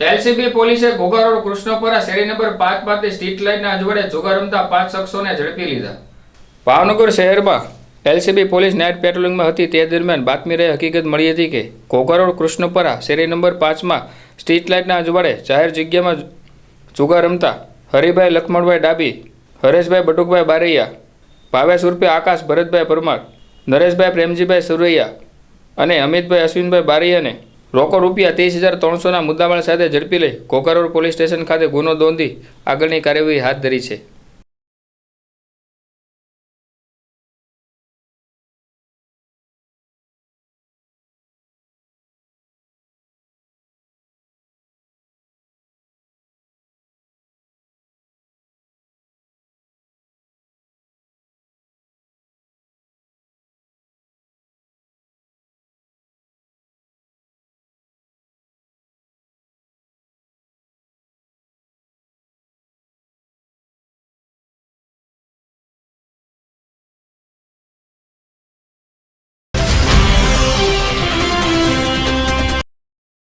LCB પોલીસે Ghogha road કૃષ્ણપરા શેરી number પાંચ પાસે સ્ટ્રીટ લાઇટના અજવાડે જોગા રમતા પાંચ શખ્સોને ઝડપી લીધા. ભાવનગર શહેરમાં એલસીબી પોલીસ નાઇટ પેટ્રોલિંગમાં હતી તે દરમિયાન બાતમી રહી હકીકત મળી હતી કે ઘોઘા રોડ કૃષ્ણપરા શેરી નંબર પાંચમાં સ્ટ્રીટ લાઇટના અજવાડે જાહેર જગ્યામાં જુગા રમતા હરિભાઈ લખમણભાઈ ડાબી, હરેશભાઈ બટુકભાઈ બારૈયા, ભાવેશ ઉર્ફે આકાશ ભરતભાઈ પરમાર, નરેશભાઈ પ્રેમજીભાઈ સુરૈયા અને અમિતભાઈ અશ્વિનભાઈ બારૈયાને રોકડ રૂપિયા ત્રીસ હજાર ત્રણસોના મુદ્દામાલ સાથે ઝડપી લઈ કોકારોડ પોલીસ સ્ટેશન ખાતે ગુનો નોંધી આગળની કાર્યવાહી હાથ ધરી છે.